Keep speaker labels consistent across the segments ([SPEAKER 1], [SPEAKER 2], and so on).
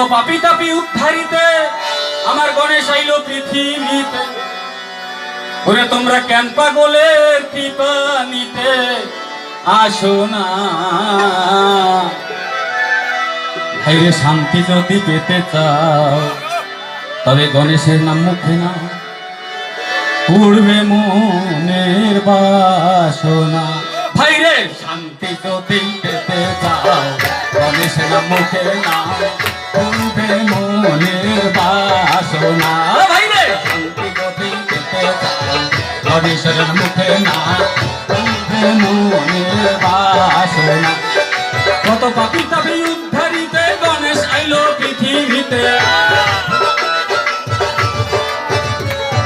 [SPEAKER 1] তো পাপি তাপি উদ্ধারিতে আমার গণেশ আইলো পৃথিবীতে। ওরে তোমরা কেন পাগলের কৃপা নিতে আসো না? ভাইরে শান্তি যদি পেতে চাও, তবে গণেশের নাম মুখে না পূর্বে মনের বাসনা। ভাইরে শান্তি যদি পেতে চাও, গণেশের নাম মুখে না বাসনা। মুখে না বাসনা। কত পাপি তাপি উদ্ধারিতে গণেশ আইলো পৃথিবীতে।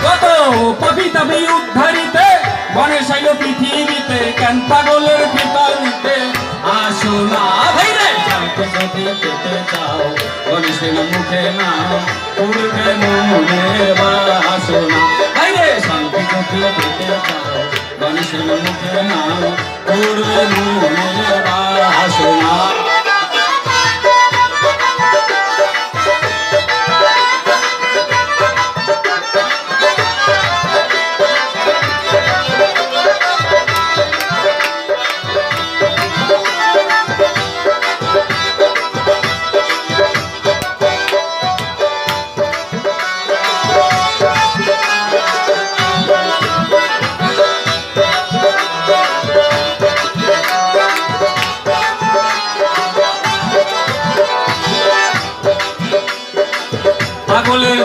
[SPEAKER 1] কত পাপি তাপি উদ্ধারিতে গণেশ আইলো পৃথিবীতে কেন পাগলের আসো না। ভাই রে যদি পেতে চাও গণেশের মুখে না উড়বে মনের বাসনা ভাই রে শান্তি যদি পেতে চাও গণেশের মুখে না উড়বে মনের বাসনা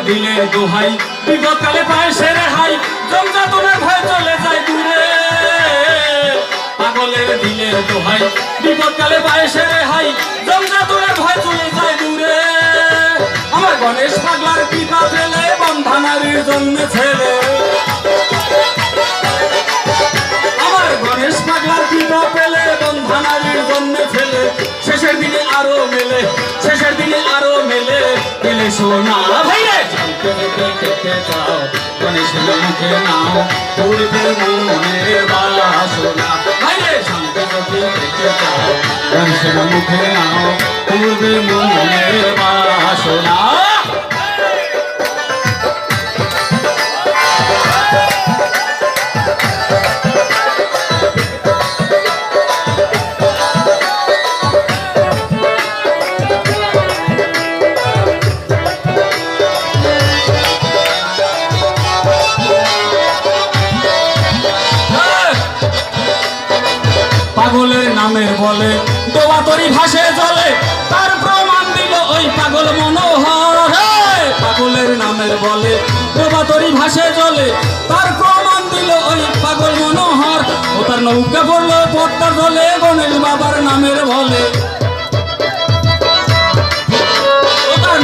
[SPEAKER 1] দোহাই বিপদকালে পায় সেরে হাই জমজাতনের ভয় চলে যায় দূরে। পাগলের দোহাই, বিপদকালে পায় সেরে হাই জমজাতনের ভয় চলে যায় দূরে। আমার গণেশ পাগলার পিতা ফেলে বন্ধানারীর জন্য ছেলে। আমার গণেশ পাগলার পিতা পেলে জন্য শেষের দিনে আরও মেলে, শেষের দিনে আরও মেলে পেলে সোনা শান্তি যদি পেতে চাও গণেশের মুখে নাও পূর্বে মনে বালা সোনা রে শান্তি যদি পেতে চাও গণেশের মনে বাসনা পাগলের নামের বলে। দোয়াতরি ভাসে জলে, তার প্রমাণ দিল ওই পাগল মনোহর! পাগলের নামের বলে দোয়াতরি ভাসে জলে, তার প্রমাণ দিল ওই পাগল মনোহর। ও তার নৌকা পড়ল পদ্মার জলে, গণেশ বাবার নামের বলে।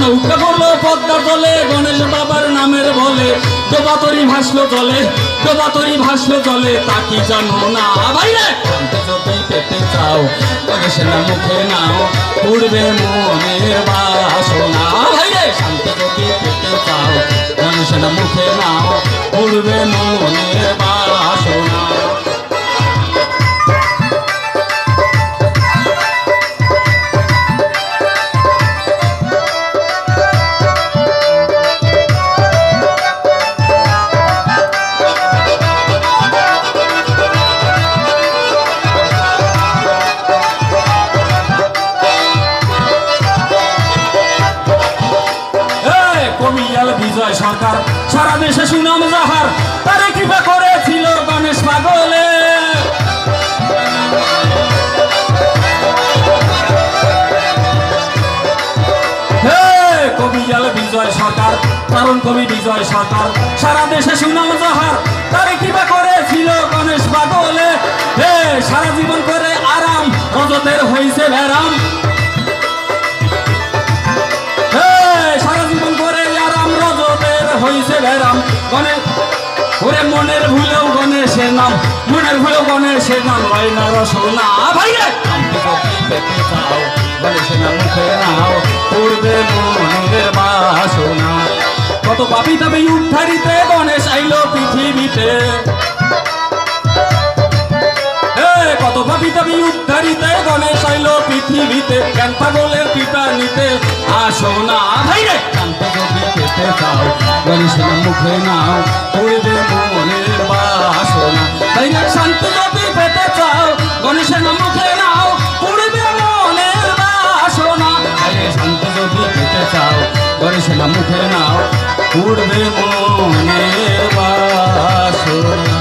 [SPEAKER 1] নৌকা পড়ল পদ্মার জলে, গণেশ বাবার দোবাতরি ভাসলো জলে দোবাতরি তা কি জানো না? শান্তি যদি পেতে চাও তবে সে না মুখে নাও পূর্বে মনের বাসনা। বাইরে শান্তি যদি পেতে চাও তবে সে না মুখে নাও পূর্বে মনের বাসনা সরকার সারা দেশে সুনাম যাহার, তারে কৃপা করেছিল গণেশ পাগলে। সরকার কারণ কবি বিজয় সারা দেশে গণেশ পাগলে। হে, সারা জীবন করে আরাম রজতের হইছে ভেরাম হইছে ভেরাম গণেশ ওরে মনের ভুলেও গণেশের নাম। মনের ভুলেও গণেশের নাম। লয় না রসনা ভাই কত পাপি তবে উদ্ধারিতে গণেশ আইলো পৃথিবীতে। কত ভাবি দাবি উদ্ধারিতে গণেশ আইলো পৃথিবীতে। কেন পাগলের পিতা নিতে আসো না। ভাই রে! শান্ত আসতে চাও বলিস না মুখে নাও উড়বে মনের বাসনা। তাই শান্তি যদি পেতে চাও, বলিস না মুখে নাও উড়বে মনের বাসনা। তাই শান্তি যদি পেতে চাও, বলিস না মুখে নাও উড়বে মনের বাসনা।